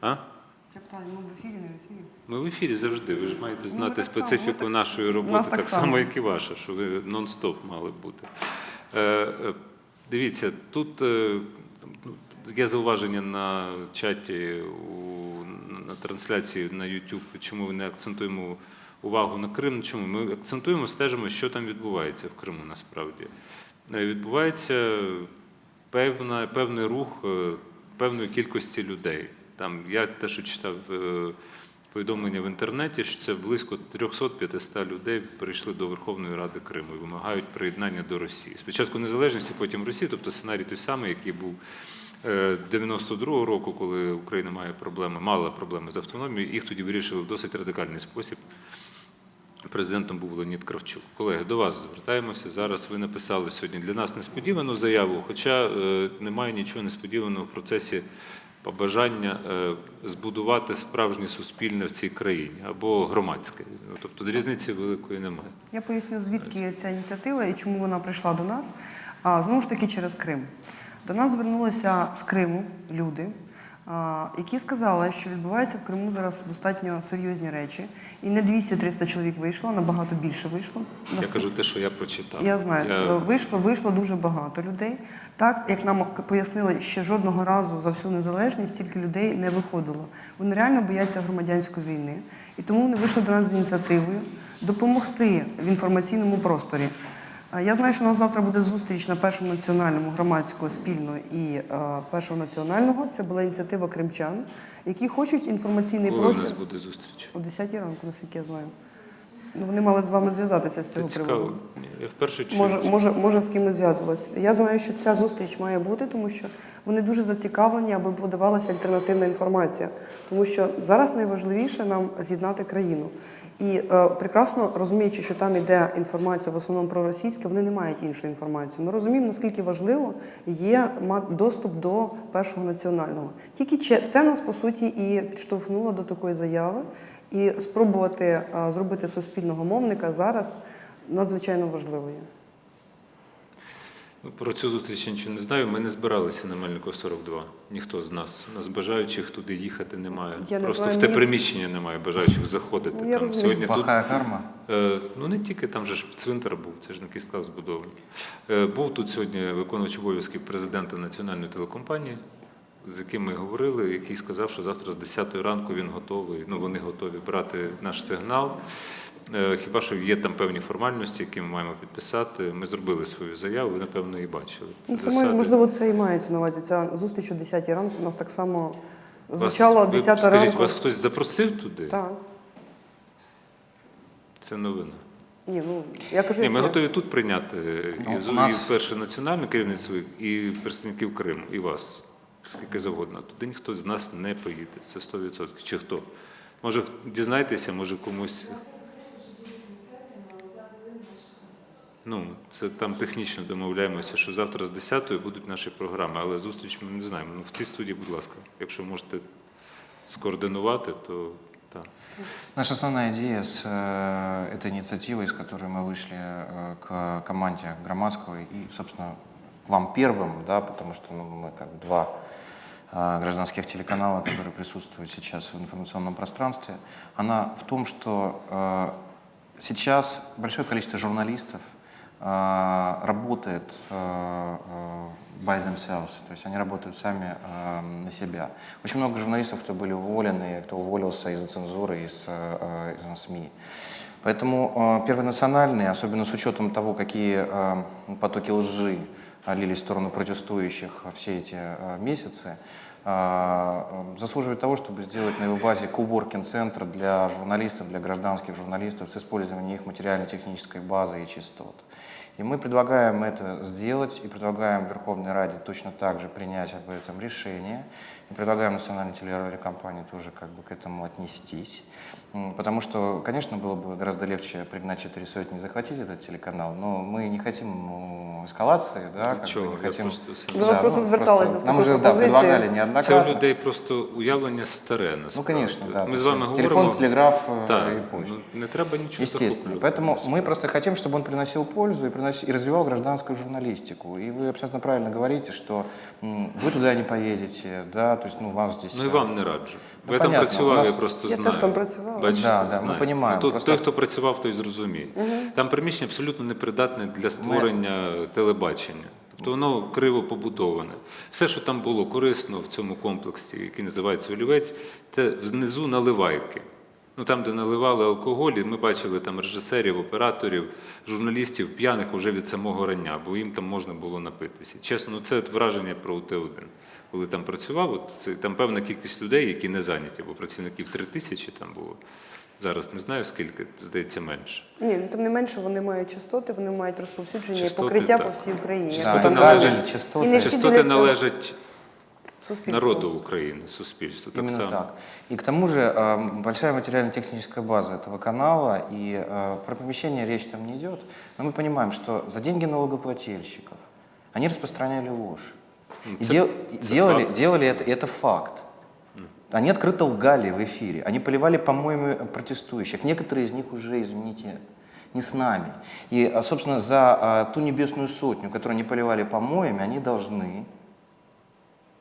А? Я питаю, ми в ефірі, не в ефірі. Ми в ефірі завжди. Ви ж маєте знати так само, специфіку так- нашої роботи, так, так само, само. як і ваша, що ви нон-стоп мали бути. Е, е, дивіться, тут е, ну, є зауваження на чаті у, на трансляції на YouTube, чому ми не акцентуємо увагу на Крим. Чому? Ми акцентуємо, стежимо, що там відбувається в Криму насправді. Е, Відбувається певна, певний рух е, певної кількості людей. Там я те, що читав е, повідомлення в інтернеті, що це близько 300-500 людей прийшли до Верховної Ради Криму і вимагають приєднання до Росії. Спочатку незалежності, потім Росії, тобто сценарій той самий, який був е, 92-го року, коли Україна має проблеми, мала проблеми з автономією, їх тоді вирішили в досить радикальний спосіб. Президентом був Леонід Кравчук. Колеги, до вас звертаємося. Зараз ви написали сьогодні для нас несподівану заяву, хоча е, немає нічого несподіваного в процесі побажання е, збудувати справжнє суспільне в цій країні або громадське. Ну, Тобто різниці великої немає. Я поясню, звідки ця ініціатива і чому вона прийшла до нас. А, знову ж таки, через Крим. До нас звернулися з Криму люди, які сказали, що відбуваються в Криму зараз достатньо серйозні речі. І не 200-300 чоловік вийшло, набагато більше вийшло. Я кажу те, що я прочитав. Я знаю, Я- Е, вийшло, вийшло дуже багато людей. Так, як нам пояснили, ще жодного разу за всю незалежність стільки людей не виходило. Вони реально бояться громадянської війни. І тому вони вийшли до нас з ініціативою допомогти в інформаційному просторі. Я знаю, що у нас завтра буде зустріч на першому національному громадського спільно і е, першого національного. Це була ініціатива кримчан, які хочуть інформаційний Коли у простір нас буде зустріч? о 10 ранку, наскільки я знаю. Ну, вони мали з вами зв'язатися з цього приводу. цікаво. Ні, Я вперше чую. Може, може, може, з кимось зв'язувалась. Я знаю, що ця зустріч має бути, тому що вони дуже зацікавлені, аби подавалася альтернативна інформація. Тому що зараз найважливіше нам з'єднати країну. І е, прекрасно розуміючи, що там іде інформація в основному проросійська, вони не мають іншої інформації. Ми розуміємо, наскільки важливо є мати доступ до першого національного. Тільки че- це нас по суті і підштовхнуло до такої заяви. І спробувати е, зробити суспільного мовника зараз надзвичайно важливо є. Ну, Про цю зустріч я нічого не знаю. Ми не збиралися на Мельникова 42. Ніхто з нас. Нас бажаючих туди їхати немає. Я Просто знаю, в те мені- приміщення немає бажаючих заходити. Ну, я там. розумію. Сьогодні тут карма. Е, Ну не тільки там же ж цвинтар був, це ж на кістках збудований. Е, Був тут сьогодні виконувач обов'язків президента національної телекомпанії, з яким ми говорили, який сказав, що завтра з 10 ранку він готовий. Ну вони готові брати наш сигнал. Е, Хіба що є там певні формальності, які ми маємо підписати. Ми зробили свою заяву, ви напевно її бачили. Це саме можливо, це і мається на увазі. Ця зустріч о 10 ранку у нас так само ви 10 Скажіть, вас хтось запросив туди? Так. Це новина. Ні, ну я кажу, Ні, ми є. готові тут прийняти Ну, і, у і перше національне керівництво, і представників Криму, і вас, скільки завгодно. Туди ніхто з нас не поїде. Це 100%. Чи хто? Може, дізнайтеся, може комусь. Ну, це там технічно домовляємося, що завтра з 10-ї будуть наші програми, але зустріч ми не знаємо. Ну, в цій студії, будь ласка, якщо можете скоординувати, то так. Наша основная идея с э, этой инициативой, с которой мы вышли э, к команде Громадского и, собственно, к вам первым, да, потому что ну, мы как два э, гражданских телеканала, которые присутствуют сейчас в информационном пространстве, она в том, что э, сейчас большое количество журналистов э, работает э, by themselves, то есть они работают сами на себя. Очень много журналистов, кто были уволены, кто уволился из-за цензуры, из, из СМИ. Поэтому Первый особенно с учетом того, какие потоки лжи лились в сторону протестующих все эти месяцы, заслуживает того, чтобы сделать на его базе куборкин-центр для журналистов, для гражданских журналистов с использованием их материально-технической базы и частот. И мы предлагаем это сделать и предлагаем Верховной Раде точно так же принять об этом решение. И предлагаем национальной телерадиокомпании тоже как бы к этому отнестись. М, Потому что, конечно, было бы гораздо легче пригнать четыре сотни и захватить этот телеканал, но мы не хотим ну, эскалации, да, как бы Нічого, не я хотим... просто це- До нас просто зверталися з Нам такою уже да, пропозицією. предлагали Це у неоднократно. людей просто уявлення старе. Ну, насправді. конечно, да. Ми то з вами есть говоримо. Телефон, телеграф э, Так, и почта. ну, не треба нічого Естественно. захоплювати. Поэтому мы просто хотим, чтобы он приносил пользу и приносил переносил и развивал гражданскую журналистику. И вы абсолютно правильно говорите, что м, вы туда не поедете, да, то есть, ну, вам здесь... Ну і э, вам не раджу. Ну, Ви там понятно, працювали, у нас- я просто Я знаю. теж там працювала. Бачите, Да, да, ми знаю. понімаємо, Ну, тут просто- Той, хто працював, той зрозуміє. Там приміщення абсолютно непридатне для створення телебачення. Тобто воно криво побудоване. Все, що там було корисно в цьому комплексі, який називається олівець, це внизу наливайки. Ну там, де наливали алкоголь, і ми бачили там режисерів, операторів, журналістів п'яних уже від самого рання, бо їм там можна було напитися. Чесно, ну, це враження про УТ-1 Коли там працював, от це там певна кількість людей, які не зайняті, бо працівників три тисячі там було. Зараз не знаю скільки, здається, менше. Ні, ну тим не менше вони мають частоти, вони мають розповсюдження і Частоти, покриття так. по всій Україні. Да, Якщо Частоти там и належать- кабель, частоты. І не всі Частоти дивляться належать суспільству. народу України, суспільству. Так Именно само. так. И к тому же э, большая материально-техническая база этого канала, и э, про помещение речь там не идет, но мы понимаем, что за деньги налогоплательщиков они распространяли ложь. И це- дел- це делали, факт. делали это, это факт. Они открыто лгали в эфире, они поливали помоями протестующих. Некоторые из них уже, извините, не с нами. И, а, собственно, за а, ту небесную сотню, которую они поливали помоями, они должны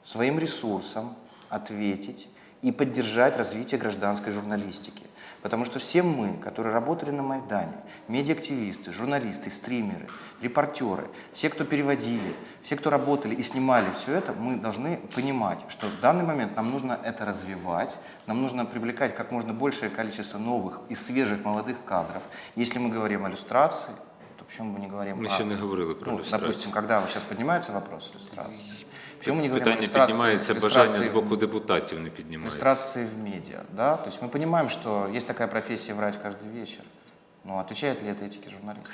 своим ресурсом ответить и поддержать развитие гражданской журналистики. Потому что все мы, которые работали на Майдане, медиактивисты, журналисты, стримеры, репортеры, все, кто переводили, все, кто работали и снимали все это, мы должны понимать, что в данный момент нам нужно это развивать, нам нужно привлекать как можно большее количество новых и свежих молодых кадров. Если мы говорим о иллюстрации, то почему мы не говорим Ми о... ще не говорили про Ну, иллюстрацию. допустим, когда сейчас поднимается вопрос иллюстрации, почему мы не говорим о Питання иллюстрации, піднімається, бажання з иллюстрации боку депутатів не піднімається. иллюстрации в медиа, да? То есть мы понимаем, что есть такая профессия врать каждый вечер. Но отвечает ли это этике журналиста?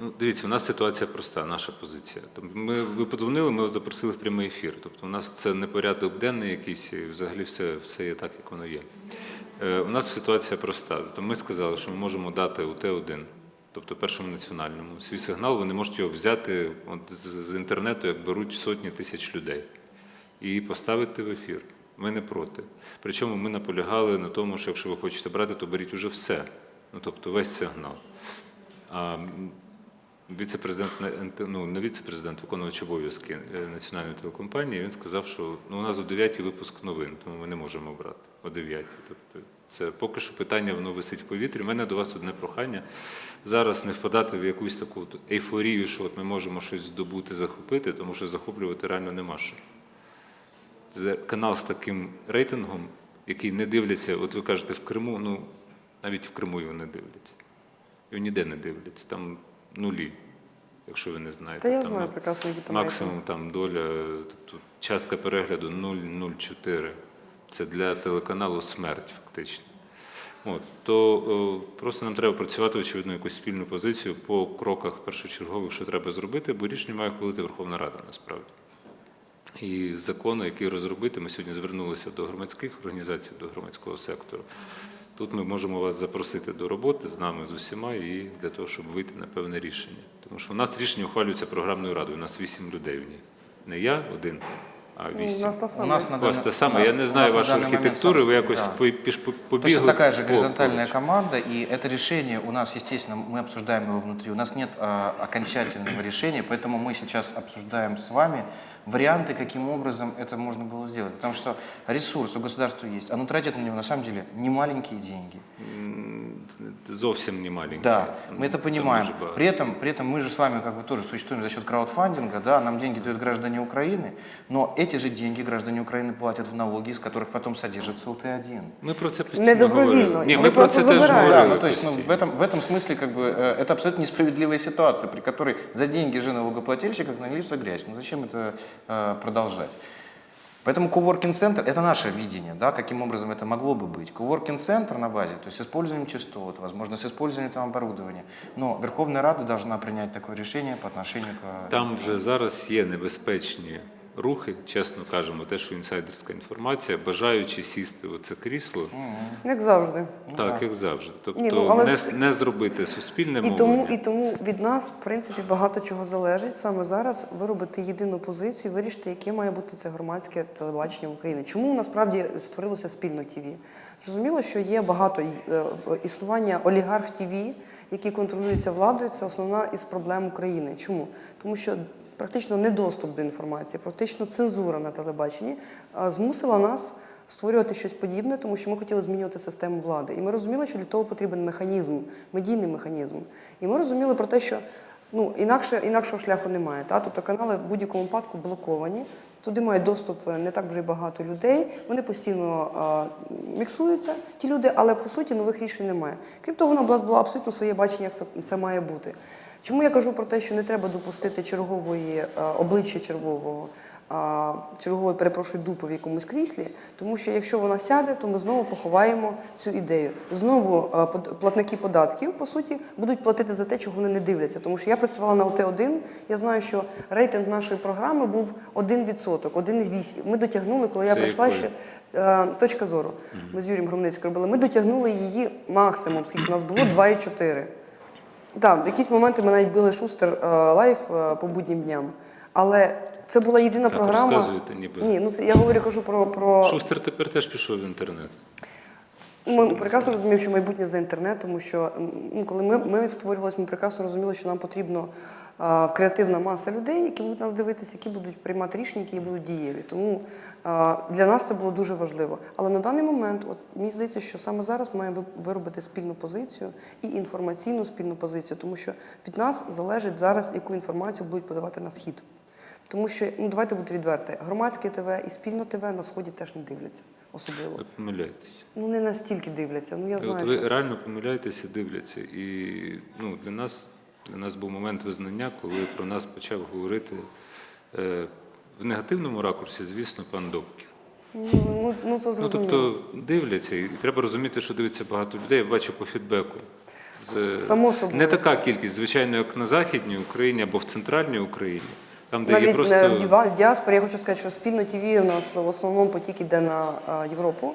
Ну, дивіться, у нас ситуація проста, наша позиція. Тобто Ми, ви подзвонили, ми вас запросили в прямий ефір. Тобто у нас це не порядок денний якийсь, і взагалі все, все є так, як воно є. Е, у нас ситуація проста. Тобто ми сказали, що ми можемо дати УТ-1, тобто першому національному, свій сигнал, вони можуть його взяти от, з, інтернету, як беруть сотні тисяч людей, і поставити в ефір. Ми не проти. Причому ми наполягали на тому, що якщо ви хочете брати, то беріть уже все. Ну, тобто весь сигнал. А віце-президент, ну, не віце-президент, виконувач обов'язки е, національної телекомпанії, він сказав, що ну, у нас о 9 випуск новин, тому ми не можемо брати о 9. Тобто це поки що питання, воно висить в повітрі. У мене до вас одне прохання. Зараз не впадати в якусь таку ейфорію, що от ми можемо щось здобути, захопити, тому що захоплювати реально нема що. Це канал з таким рейтингом, який не дивляться, от ви кажете, в Криму, ну навіть в Криму його не дивляться. Його ніде не дивляться, там нулі, якщо ви не знаєте. Та я Там знаю прекрасно, які там Максимум там доля, тобто частка перегляду 0,04. Це для телеканалу смерть, фактично. От, то о, просто нам треба працювати, очевидно, якусь спільну позицію по кроках першочергових, що треба зробити, бо рішення має ухвалити Верховна Рада насправді. І закони, які розробити, ми сьогодні звернулися до громадських організацій, до громадського сектору. Тут ми можемо вас запросити до роботи з нами, з усіма, і для того, щоб вийти на певне рішення. Тому що у нас рішення ухвалюється програмною радою, у нас вісім людей в ній. Не я один, а Ну, у вісім. нас та У сама. нас на У вас данный- те у саме. нас- Я не у знаю нас на вашої данный момент архітектури, сам- ви якось да. по- піш- по- побігли. Точно такая же по- горизонтальная поруч. команда, и это решение у нас, естественно, мы обсуждаем его внутри. У нас нет а, окончательного решения, поэтому мы сейчас обсуждаем с вами варианты, каким образом это можно было сделать. Потому что ресурс у государства есть, оно тратит на него на самом деле немаленькие деньги. Зовсім не маленький. Да, мы это Там понимаем. дуже багато. При этом, при этом мы же с вами как бы тоже существуем за счет краудфандинга, да, нам деньги дают граждане Украины, но эти же деньги граждане Украины платят в налоги, из которых потом содержится УТ-1. Ми про це постійно Недобровільно. говорили. Ні, Вони ми про просто це теж забирають. говорили. Да, ну то есть ну, постійно. в, этом, в этом смысле как бы э, это абсолютно несправедливая ситуация, при которой за деньги же налогоплательщиков налиться грязь. Ну зачем это э, продолжать? Поэтому коворкинг-центр – это наше видение, да, каким образом это могло бы быть. Коворкинг-центр на базе, то есть с использованием частот, возможно, с использованием там оборудования. Но Верховная Рада должна принять такое решение по отношению к... Там вже зараз є небезпечні рухи, чесно кажемо, те, що інсайдерська інформація, бажаючи сісти в це крісло, Як завжди. так як завжди. Тобто Ні, ну, але не, ж- не зробити суспільне І мовлення. тому, і тому від нас, в принципі, багато чого залежить саме зараз виробити єдину позицію, вирішити, яке має бути це громадське телебачення в Україні. Чому насправді створилося спільно ТВ? Зрозуміло, що є багато е, існування олігарх ТВ, які контролюються владою. Це основна із проблем України. Чому? Тому що практично недоступ до інформації, практично цензура на телебаченні змусила нас створювати щось подібне, тому що ми хотіли змінювати систему влади. І ми розуміли, що для того потрібен механізм, медійний механізм. І ми розуміли про те, що ну, інакше, інакшого шляху немає. Та? Тобто канали в будь-якому випадку блоковані. Туди має доступ е, не так вже багато людей. Вони постійно а, міксуються, ті люди, але по суті нових рішень немає. Крім того, у нас було абсолютно своє бачення, як це, це має бути. Чому я кажу про те, що не треба допустити чергової е, обличчя чергового, чергової, перепрошую, дупи в якомусь кріслі, тому що якщо вона сяде, то ми знову поховаємо цю ідею. Знову е, платники податків, по суті, будуть платити за те, чого вони не дивляться. Тому що я працювала на ОТ-1, я знаю, що рейтинг нашої програми був 1%, 1,8%. Ми дотягнули, коли я Це прийшла якої? ще е, точка зору. Ми з Юрієм Громницьким робили. Ми дотягнули її максимум, скільки у нас було 2,4%. Так, в якісь моменти ми навіть били шустер е, лайф е, по буднім дням. Але це була єдина програма. розказуєте, ніби. Ні, ну це я говорю, кажу про, про... Шустер тепер теж пішов в інтернет. Ми прекрасно розуміємо, що майбутнє за інтернет, тому що ну, коли ми, ми створювалися, ми прекрасно розуміли, що нам потрібно а, креативна маса людей, які будуть нас дивитися, які будуть приймати рішення, які будуть дієві. Тому а, для нас це було дуже важливо. Але на даний момент, от мені здається, що саме зараз маємо виробити спільну позицію і інформаційну спільну позицію, тому що від нас залежить зараз, яку інформацію будуть подавати на схід. Тому що ну давайте бути відверті, громадське ТВ і спільно ТВ на сході теж не дивляться особливо. Ви помиляєтесь. Ну не настільки дивляться. Ну я знаю. От ви що реально помиляєтеся, дивляться. І ну, для, нас, для нас був момент визнання, коли про нас почав говорити е, в негативному ракурсі, звісно, пан Добків. ну, ну, ну це Ну, тобто дивляться, і треба розуміти, що дивиться багато людей. Я бачу по фідбеку. З, Само собою. Не така кількість, звичайно, як на Західній Україні або в центральній Україні, там, де є Навіть просто. не в діаспорі я хочу сказати, що спільно ТВ у нас в основному потік іде на Європу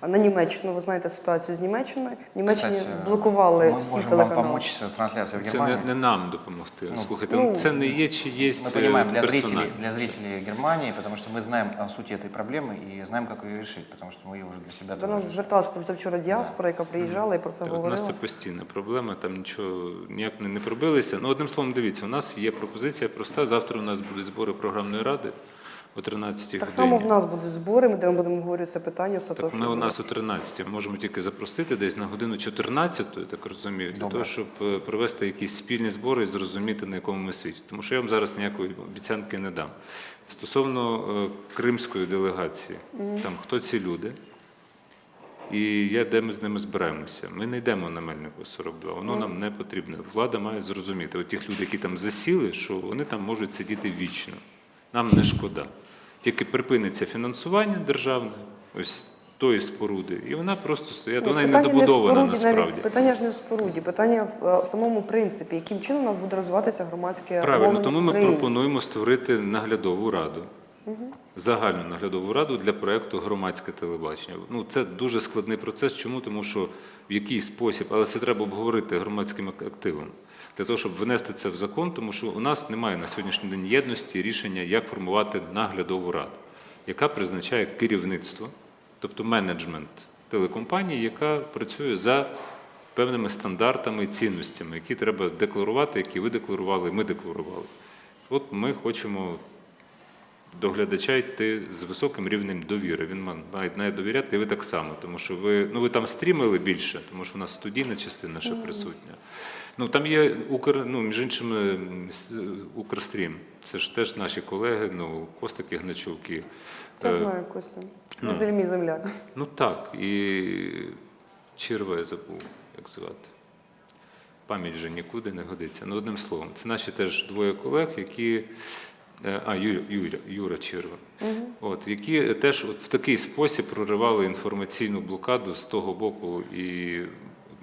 А На Німеччину, ви знаєте ситуацію з Німеччиною. В Німеччині Кстати, блокували мы всі можем вам телеканали. помочь с трансляцией в Це Германии. не, не нам допомогти. Слухайте, ну, це не є чиєсь Мы понимаем, для е, персональне. зрителей, для зрителей Германии, потому что мы знаем о сути этой проблемы и знаем, как ее решить, потому что мы ее уже для себя До тоже нас решили. зверталася позавчора діаспора, яка приїжджала і про це У нас говорила. це постійна проблема, там нічого ніяк не, не пробилися. Ну, одним словом, дивіться, у нас є пропозиція проста. Завтра у нас будуть збори програмної ради о 13 Так годині. само в нас будуть збори, де ми будемо говорити це питання Так ми у нас о 13 можемо тільки запросити десь на годину 14, я так розумію, для Добре. того, щоб е, провести якісь спільні збори і зрозуміти, на якому ми світі. Тому що я вам зараз ніякої обіцянки не дам. Стосовно е, кримської делегації, там хто ці люди, і я, де ми з ними збираємося. Ми не йдемо на Мельнику 42, воно нам не потрібно. Влада має зрозуміти, от тих людей, які там засіли, що вони там можуть сидіти вічно. Нам не шкода. Тільки припиниться фінансування державне, ось тої споруди, і вона просто стоїть, вона і не добудована насправді. питання ж не в споруді, питання в е, самому принципі, яким чином у нас буде розвиватися громадське Правильно, тому ми пропонуємо створити наглядову раду. Загальну наглядову раду для проєкту громадське телебачення. Ну це дуже складний процес. Чому? Тому що в який спосіб, але це треба обговорити громадським активом для того, щоб внести це в закон, тому що у нас немає на сьогоднішній день єдності рішення, як формувати наглядову раду, яка призначає керівництво, тобто менеджмент телекомпанії, яка працює за певними стандартами і цінностями, які треба декларувати, які ви декларували, ми декларували. От ми хочемо до глядача йти з високим рівнем довіри. Він ма- має має довіряти, і ви так само, тому що ви, ну, ви там стрімили більше, тому що у нас студійна частина ще присутня. Ну, там є Укр, ну, між іншими, м, с- Укрстрім. Це ж теж наші колеги, ну, Костик Ігначук і Я е, знаю, Костя. Ну, це мій земляк. Ну так, і Чирва я забув, як звати. Пам'ять вже нікуди не годиться. Ну, одним словом, це наші теж двоє колег, які. е, А, Юра, Юра, Юра Чирва, от, які теж от в такий спосіб проривали інформаційну блокаду з того боку і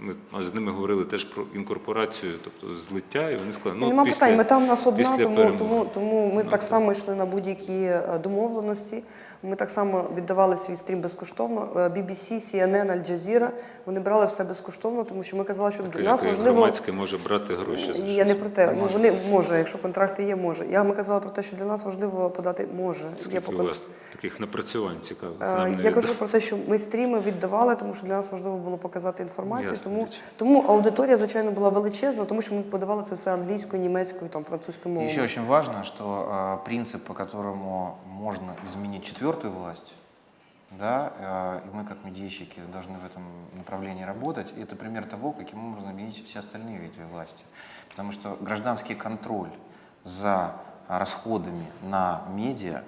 ми з ними говорили теж про інкорпорацію, тобто злиття, і вони сказали, ну Нема після, питань, мета в нас одна, тому, тому, тому ми Ну, так це- само йшли на будь-які е, домовленості. Ми так само віддавали свій стрім безкоштовно. Е, BBC, CNN, Al Jazeera, вони брали все безкоштовно, тому що ми казали, що для нас важливо. громадське може брати гроші. за Я не про те, ну вони може, якщо контракти є, може. Я ми казала про те, що для нас важливо подати може. Скільки по у вас таких напрацювань цікавих? Е, Нам Я кажу про те, що ми стріми віддавали, тому що для нас важливо було показати інформацію. Ясна Тому, річ. тому аудиторія, звичайно, була величезна, тому що ми подавали це все англійською, німецькою, там французькою И мовою. еще очень важно, что э, принцип, по которому можно изменить четвертую власть, да, э, и мы как медийщики должны в этом направлении работать, это пример того, каким образом изменить все остальные ветви власти. Потому что гражданский контроль за расходами на медиа,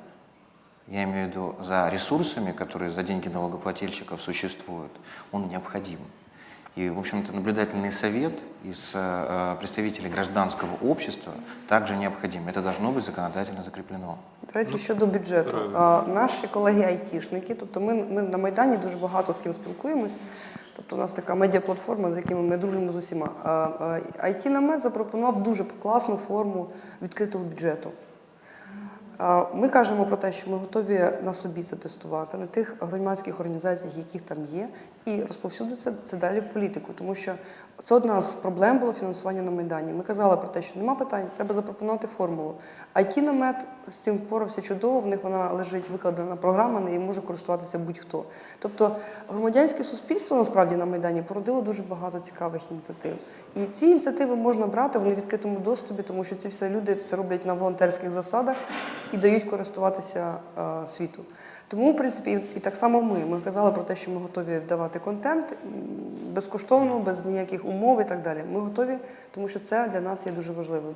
я имею в виду за ресурсами, которые за деньги налогоплательщиков существуют, он необходим. И, в общем-то, наблюдательный совет из э, представителей гражданского общества также необходим. Это должно быть законодательно закреплено. До речі, щодо бюджету, правильно. а, наші колеги айтішники, тобто ми, ми на Майдані дуже багато з ким спілкуємось. Тобто у нас така медіаплатформа, з якими ми дружимо з усіма. IT намет запропонував дуже класну форму відкритого бюджету. Ми кажемо про те, що ми готові на собі це тестувати, на тих громадських організаціях, яких там є, і розповсюдити це, це далі в політику. Тому що це одна з проблем було фінансування на Майдані. Ми казали про те, що нема питань, треба запропонувати формулу. it намет з цим впорався чудово, в них вона лежить викладена програма, нею може користуватися будь-хто. Тобто громадянське суспільство насправді на Майдані породило дуже багато цікавих ініціатив. І ці ініціативи можна брати, вони в відкритому доступі, тому що ці всі люди це роблять на волонтерських засадах і дають користуватися е, світу. Тому, в принципі, і, так само ми. Ми казали про те, що ми готові давати контент безкоштовно, без ніяких умов і так далі. Ми готові, тому що це для нас є дуже важливим.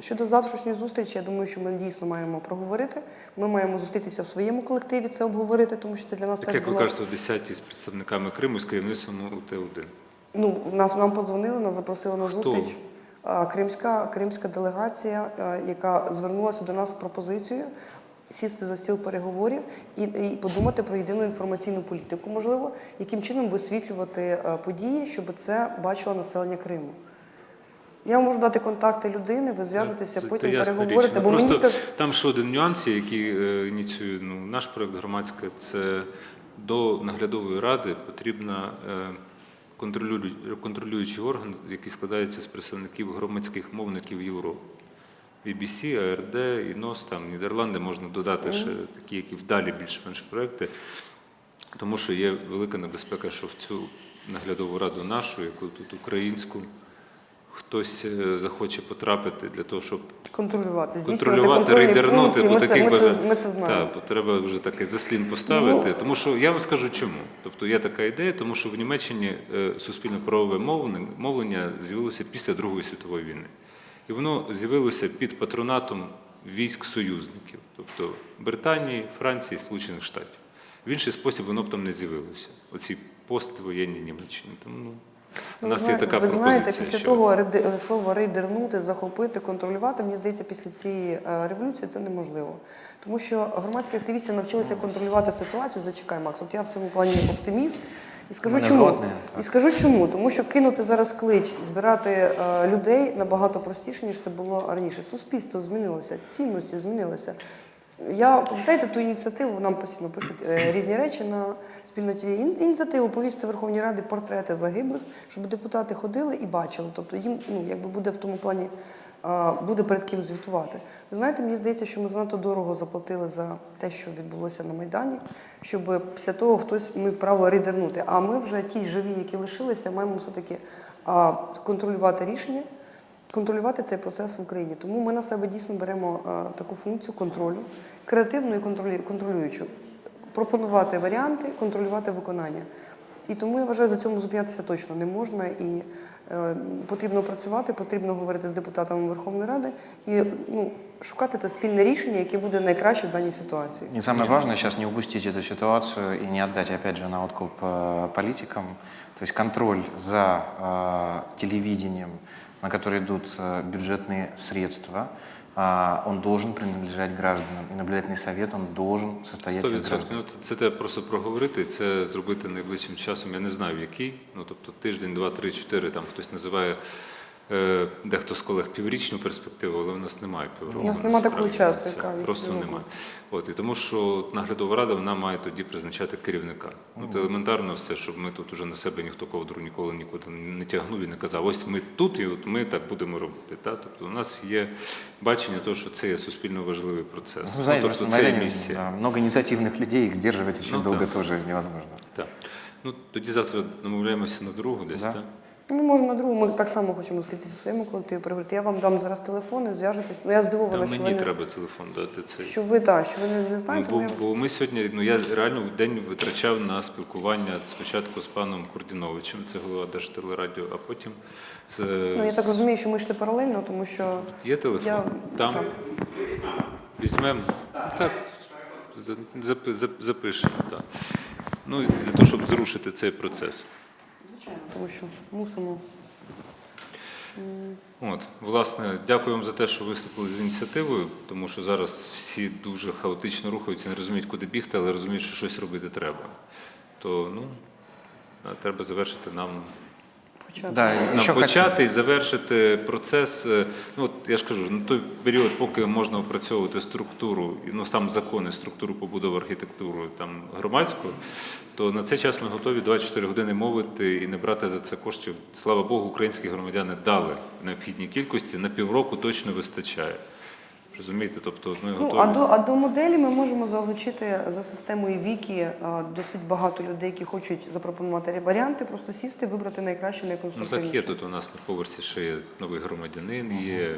Щодо завтрашньої зустрічі, я думаю, що ми дійсно маємо проговорити. Ми маємо зустрітися в своєму колективі, це обговорити, тому що це для нас Так теж як ви кажете, 10 з представниками Криму і з керівництвом УТ-1. Ну, нас нам подзвонили, нас запросили на Хто? зустріч. Кримська, кримська делегація, яка звернулася до нас з пропозицією сісти за стіл переговорів і, і подумати про єдину інформаційну політику, можливо, яким чином висвітлювати події, щоб це бачило населення Криму. Я вам можу дати контакти людини, ви зв'яжетеся, потім переговорите. Бо Ну, мені сказ... там ще один нюанс, який е, ініціює ну, наш проект громадське, це до наглядової ради потрібна е, контролюючий орган, який складається з представників громадських мовників Європи. BBC, ARD, ІНОС, там Нідерланди можна додати ще такі, які вдалі більш-менш проекти. Тому що є велика небезпека, що в цю наглядову раду нашу, яку тут українську, хтось е, захоче потрапити для того, щоб контролювати, контролювати, рейдернути, функції. бо це, таких ми, це, ми це знаємо. Так, треба вже таке заслін поставити. Ну, тому що я вам скажу чому. Тобто є така ідея, тому що в Німеччині е, суспільно-правове мовлення, мовлення з'явилося після Другої світової війни. І воно з'явилося під патронатом військ союзників, тобто Британії, Франції, Сполучених Штатів. В інший спосіб воно б там не з'явилося. Оці поствоєнні Німеччині. Тому ну, у Ну, нас ви є знаєте, така ви знаєте, після що- того е, слова рейдернути, захопити, контролювати, мені здається, після цієї е, революції це неможливо. Тому що громадські активісти навчилися контролювати ситуацію. Зачекай, Макс, от я в цьому плані оптиміст. І скажу Мене чому. І скажу чому. Тому що кинути зараз клич, збирати е, людей набагато простіше, ніж це було раніше. Суспільство змінилося, цінності змінилися. Я пам'ятаєте ту ініціативу, нам постійно пишуть е, різні речі на спільноті. Ін- Ініціативу повісити в Верховній Раді портрети загиблих, щоб депутати ходили і бачили. Тобто їм ну якби буде в тому плані а, буде перед ким звітувати. Ви знаєте, мені здається, що ми занадто дорого заплатили за те, що відбулося на Майдані, щоб після того хтось мав право рейдернути. А ми вже ті живі, які лишилися, маємо все-таки а, контролювати рішення контролювати цей процес в Україні. Тому ми на себе дійсно беремо е, таку функцію контролю, креативну і контролю- контролюючу. Пропонувати варіанти, контролювати виконання. І тому я вважаю, за цьому зупинятися точно не можна. І е, потрібно працювати, потрібно говорити з депутатами Верховної Ради і ну, шукати те спільне рішення, яке буде найкраще в даній ситуації. И самое важное сейчас не упустить эту ситуацию и не отдать, опять же, на откуп э, политикам. То есть контроль за э, телевидением, на который идут э, бюджетные средства, а, он должен принадлежать гражданам. И наблюдательный совет, он должен состоять из 100%. граждан. Ну, це треба просто проговорити, це зробити найближчим часом. Я не знаю, який. Ну, тобто тиждень, два, три, чотири. Там хтось називає е, дехто з колег піврічну перспективу, але в нас немає півроку. У нас немає такого часу, яка Просто немає. От, і тому що наглядова рада вона має тоді призначати керівника. Ну, то елементарно все, щоб ми тут уже на себе ніхто ковдру ніколи нікуди не тягнув і не казав, ось ми тут і от ми так будемо робити. Та? Тобто у нас є бачення того, що це є суспільно важливий процес. Ну, знаете, ну, тобто це є місія. да, много инициативных людей, их сдерживать еще Ну, долго да. тоже невозможно. Так. Ну, тоді завтра домовляємося на другу десь, Да. так? Ми можемо на другу, ми так само хочемо зустрітися зі своїми колективами, переговорити. Я вам дам зараз телефони, зв'яжетесь. Ну я здивована, Та що мені ви не, треба телефон дати цей. що ви так, що ви не, не Ну, знаєте. бо, ну, я- бо ми сьогодні, ну я реально день витрачав на спілкування спочатку з паном Курдіновичем, це голова Держтелерадіо, а потім з Ну я так розумію, що ми йшли паралельно, тому що є телефон. я Там так. візьмемо. Так, за- запи- зап- запишемо. Так. Ну, і для того, щоб зрушити цей процес. Тому що мусимо. От, власне, дякую вам за те, що виступили з ініціативою, тому що зараз всі дуже хаотично рухаються, не розуміють, куди бігти, але розуміють, що щось робити треба. То ну, треба завершити нам почати. Да, почати і завершити процес. е, Ну, от я ж кажу, на той період, поки можна опрацьовувати структуру, ну сам закони, структуру побудови архітектури там громадську, то на цей час ми готові 24 години мовити і не брати за це коштів. Слава Богу, українські громадяни дали необхідні кількості. На півроку точно вистачає. Розумієте? Тобто, ми Ну, а до, а до моделі ми можемо залучити за системою Вікі досить багато людей, які хочуть запропонувати варіанти, просто сісти, вибрати найкраще, Ну найконструктивніше. так є тут у нас на поверсі ще є новий громадянин, є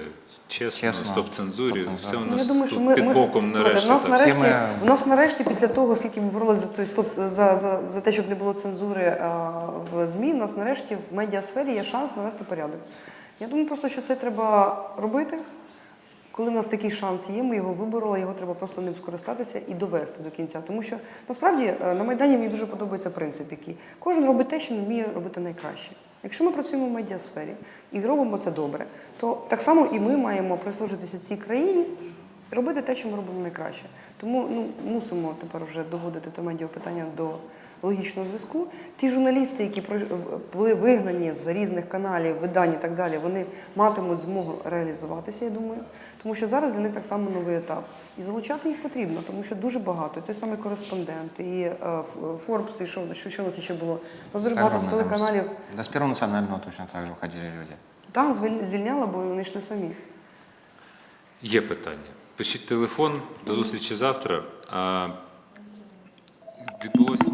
чесно, Чесно, стоп-цензурі. Все у Ну, нас я думаю, що ми, під боком слухайте, нарешті. у нас нарешті, ми- у нас нарешті, після того, скільки ми боролися за той стоп за, за, за те, щоб не було цензури а, в ЗМІ, у нас нарешті в медіасфері є шанс навести порядок. Я думаю, просто що це треба робити. Коли в нас такий шанс є, ми його вибороли, його треба просто ним скористатися і довести до кінця. Тому що насправді е, на Майдані мені дуже подобається принцип, який кожен робить те, що вміє робити найкраще. Якщо ми працюємо в медіасфері і робимо це добре, то так само і ми маємо прислужитися цій країні і робити те, що ми робимо найкраще. Тому ну, мусимо тепер вже доводити те медіапитання до логічного зв'язку. Ті журналісти, які були вигнані з різних каналів, видань і так далі, вони матимуть змогу реалізуватися, я думаю. Тому що зараз для них так само новий етап. І залучати їх потрібно, тому що дуже багато. І той самий кореспондент, і е, Форбс, і що, що, що у нас ще було. У нас дуже багато з телеканалів. Да, с Первого национального точно так же уходили люди. Там звіль- звільняла, бо вони йшли самі. Є питання. Пишіть телефон. До зустрічі завтра. А, відбулося.